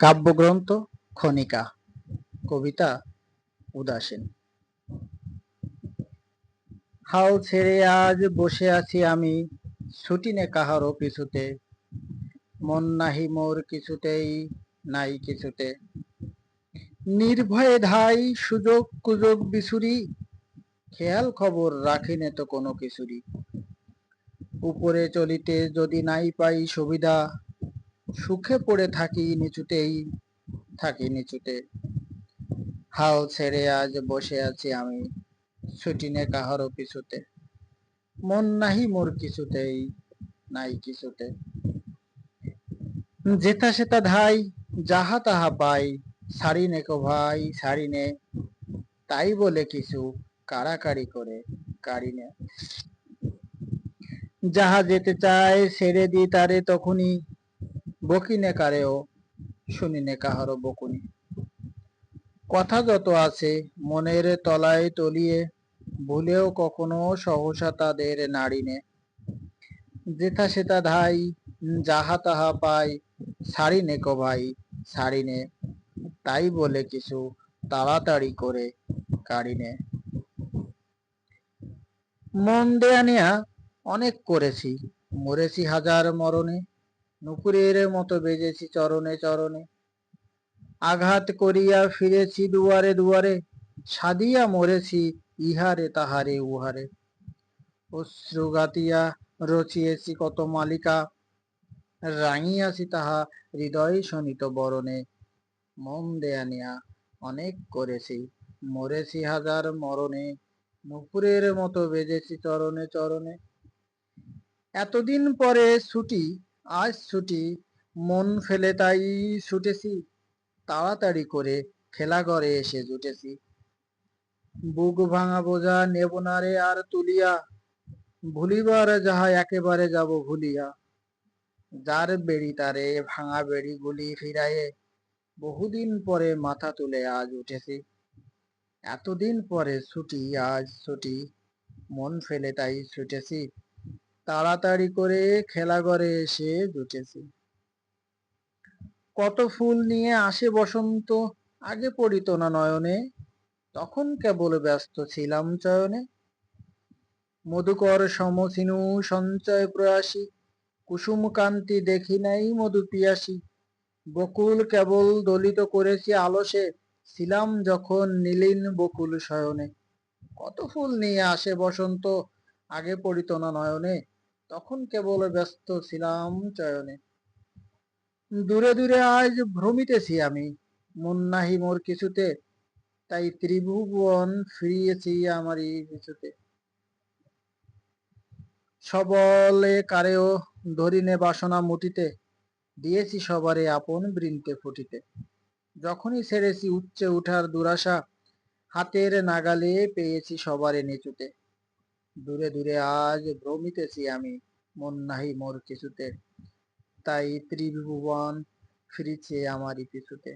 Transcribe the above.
কাব্যগ্রন্থ খনিকা। কবিতা উদাসীন। হাল ছেড়ে আজ বসে আছি আমি, ছুটি নে কাহারও পিছুতে মন নাহি মোর কিছুতেই, নাই কিছুতে। নির্ভয়ে ধাই, সুযোগ কুযোগ বিছুরি, খেয়াল খবর রাখি নে তো কোনো কিছুরই। উপরে চলিতে যদি নাই পাই সুবিধা সুখে পড়ে থাকি, নিচুতেই থাকি, নিচুতে। হাল ছেড়ে আজ বসে আছি আমি, ছুটি নে কাহারও পিছুতে। মন নাহি মোর কিছুতেই, নাই কিছুতে। যেথা সেথা ধাই, যাহা তাহা পাই, সারি নে কো ভাই, সারি নে। তাই বলে কিছু কাড়াকাড়ি করে কাড়ি নে। যাহা যেতে চায় ছেড়ে দি তারে তখনই। বকিনে কারেও শুনিনে কাহারও বকুনি। কথা যত আছে মনের তলায় তলিয়ে, ভুলেও কখনো সহসা তাদের নাড়িনে। যেথা সেথা ধাই, যাহা তাহা পাই ছাড়ি নে কো ভাই ছাড়ি নে তাই বলে কিছু তাড়াতাড়ি করে কাড়ি নে মন দেয়া নেয়া অনেক করেছি, মরেছি হাজার মরণে। নুপুরের মতো বেজেছি চরণে চরণে। আঘাত করিয়া ফিরেছি দুয়ারে দুয়ারে সাদিয়া মরেছি ইহারে তাহারে উহারে। অশ্রু গাতিয়া রচিয়েছি কত মালিকা, রাঙিয়াছি তাহা হৃদয় শোনিত বরণে। মন দেয়া নেয়া অনেক করেছি, মরেছি হাজার মরণে নুপুরের মতো বেজেছি চরণে চরণে। এতদিন পরে ছুটি আজ ছুটি, মন ফেলে তাই ছুটেছি। তাড়াতাড়ি করে খেলাঘরে এসে জুটেছি। বুক ভাঙা বোঝা নেব না রে আর তুলিয়া। ভুলিবার যাহা একেবারে যাব ভুলিয়া। যার বেড়ি তারে ভাঙা বেড়ি গুলি ফিরায়ে বহুদিন পরে মাথা তুলে আজ উঠেছি। এতদিন পরে ছুটি, আজ ছুটি, মন ফেলে তাই ছুটেছি। তাড়াতাড়ি করে খেলাঘরে এসে জুটেছি কত ফুল নিয়ে আসে বসন্ত, আগে পড়িত না নয়নে, তখন কেবল ব্যস্ত ছিলাম চয়নে। মধুকর সমসিনু, সঞ্চয় প্রয়াসী, কুসুম কান্তি দেখি নাই মধু পিয়াসী। বকুল কেবল দলিত করেছি আলসে, ছিলাম যখন নীলিন বকুল শয়নে। কত ফুল নিয়ে আসে বসন্ত, আগে পড়িত না নয়নে তখন কেবল ব্যস্ত ছিলাম চয়নে। দূরে দূরে আজ ভ্রমিতেছি আমি। মন নাহি মোর কিছুতে, তাই ত্রিভুবন ফিরিয়েছি আমারই কিছুতে। সবলে কারেও ধরিনে বাসনা মুটিতে দিয়েছি সবারে আপন বৃন্তে ফুটিতে। যখনই ছেড়েছি উচ্চে উঠার দুরাশা, হাতের নাগালে পেয়েছি সবারে নিচুতে। দূরে দূরে আজ ভ্রমিতেছি আমি মন নাহি মোর কিছুতে। তাই ত্রিভুবন ফিরিছে আমারই পিছুতে।